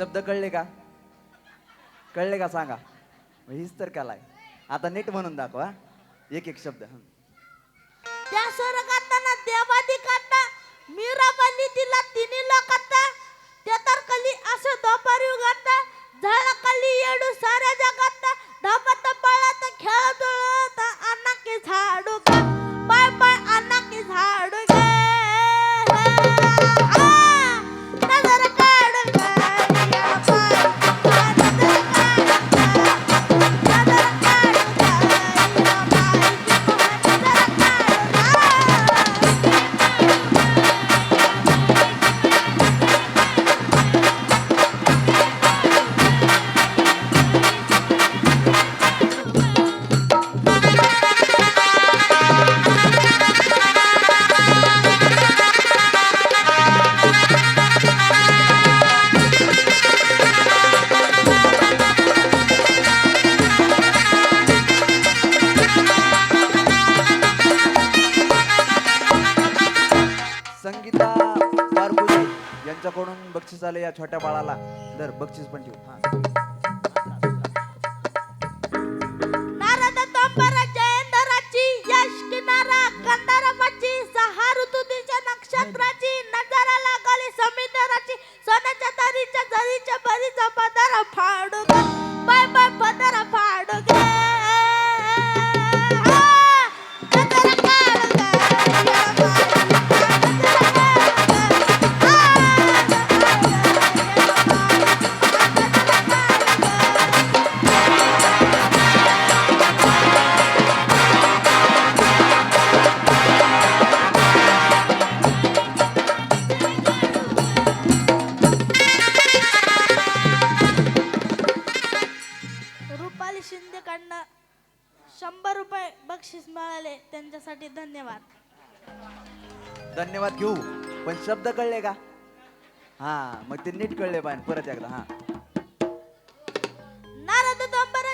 शब्द कळले का? कळले का सांगा? हीच तर कला आहे. आता नीट म्हणून दाखवा. एक एक शब्द. हं. त्या स्वर्गातना देवादी काढता बक्षीस आलं या छोट्या बाळाला. दर बक्षीस पण ठेवू. हा. नारद तोंबर जयंदराची यश किनारा गंधर्वाची सहा शिंदेकडनं शंभर रुपये बक्षीस मिळाले त्यांच्यासाठी धन्यवाद. धन्यवाद घेऊ. पण शब्द कळले का? हा मग ते नीट कळले पाहिजे परत एकदा हा. नारद दोंबर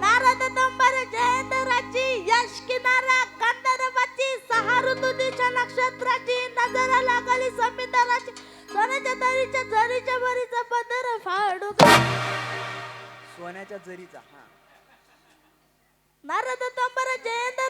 नारद दोंबर जयंतराची यश किनारा गंधर्वाची सहा ऋतूच्या नक्षत्राची नजर लागली समुद्राची सोन्याच्या दरीच्या झरीच्या भरीचा पदर फाडू. सोन्याच्या जरीचा हा. नारद तंबर जयेंद्राची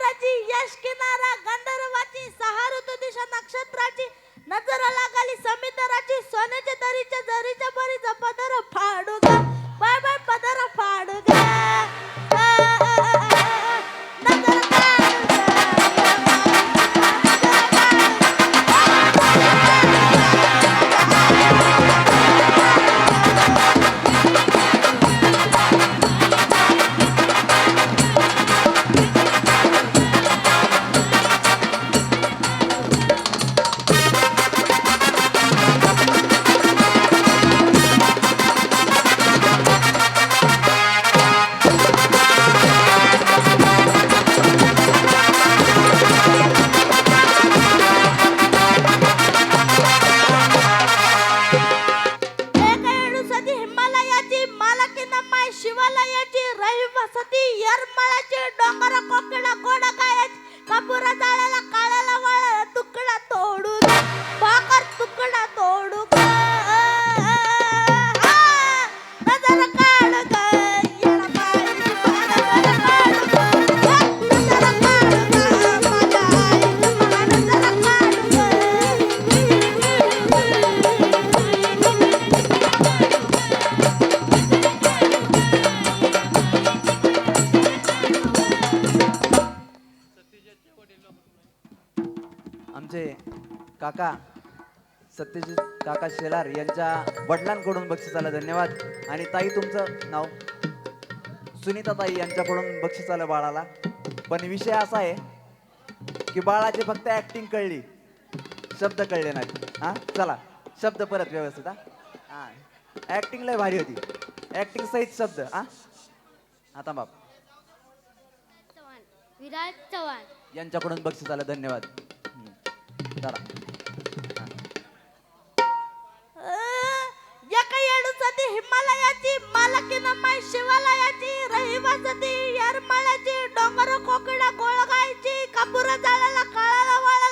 शिवालयाची रहिवासती यरमळाची डोंगर कोकिळा गोडा आमचे काका सत्यजित काका शेलार यांच्या वडिलांकडून बक्षीस आलं धन्यवाद. आणि ताई तुमचं नाव? सुनीता ताई यांच्याकडून बक्षीस आलं बाळाला. पण विषय असा आहे की बाळाची फक्त ऍक्टिंग कळली शब्द कळले नाहीत. हा? चला शब्द परत व्यवस्थित हा? ऍक्टिंग लय भारी होती. ऍक्टिंग सहित शब्द हा? आता बाप. विराज चव्हाण. यांच्याकडून बक्षीस आलं धन्यवाद. हम्म. चला हा. एका येडूसाठी हिमालयाची मालकी नमाय शिवालयाची रहिवासती यरमाळ्याची डोंगर कोकिळा गोळगायची कापूर जाळाला काळाला वाळाला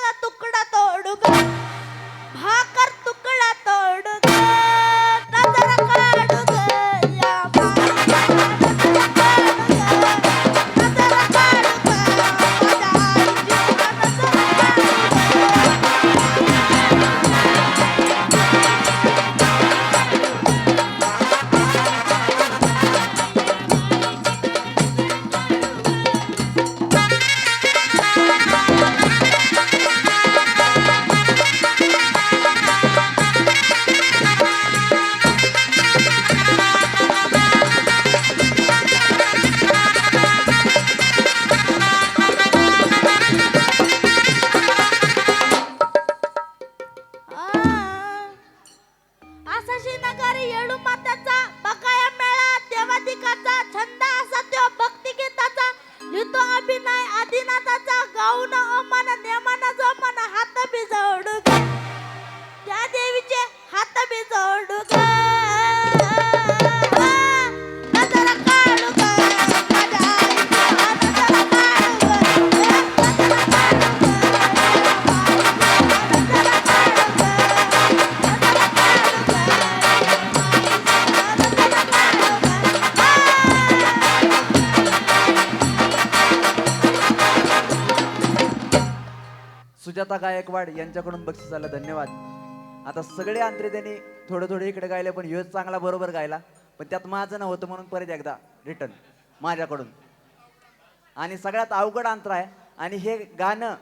सुजाता गायकवाड यांच्याकडून बक्षीस आलं धन्यवाद. आता सगळे अंतरे त्यांनी थोडं थोडं इकडे गायले पण ह्योच चांगला बरोबर गायला. पण त्यात माझं होतं म्हणून परत एकदा रिटर्न माझ्याकडून. आणि सगळ्यात अवघड अंतर आहे आणि हे गाणं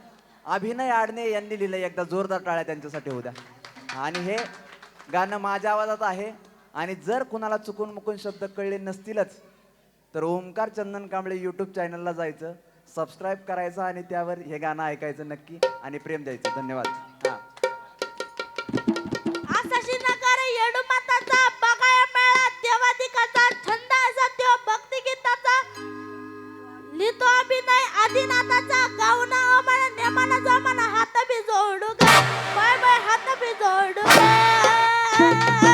अभिनय आडणे यांनी लिहिलं एकदा जोरदार टाळ्या त्यांच्यासाठी होत्या आणि हे गाणं माझ्या आवाजात आहे आणि जर कुणाला चुकून मुकून शब्द कळले नसतीलच तर ओमकार चंदन कांबळे यूट्यूब चॅनलला जायचं. सबस्क्राईब करायचं आणि त्यावर हे गाणं ऐकायचं नक्की आणि प्रेम द्यायचं. धन्यवाद. हा. आसाशी नगर येडूमाताचा बगाया मेळा देवादिकाचा छंद असा त्यो भक्तिगीताचा. गाऊन जोडू गा. बाय बाय हात बी जोडू गा.